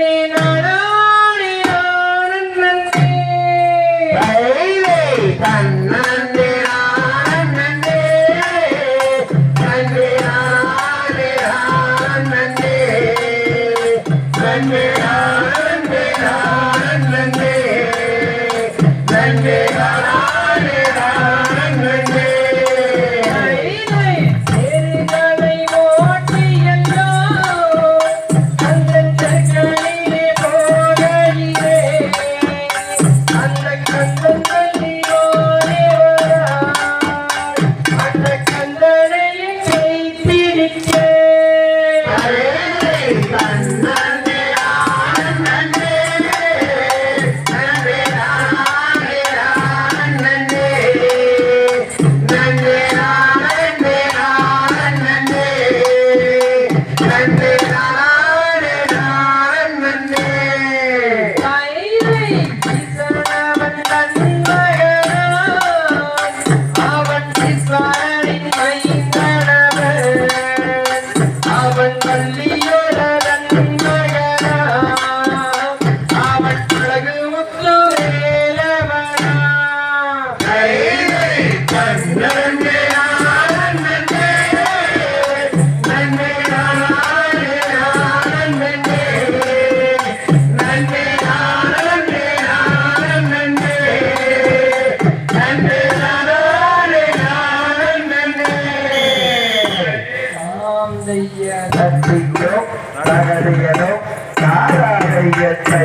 Yeah. அந்த செய்ய. நன்றியோ நகரையனோ தாராதையத்தை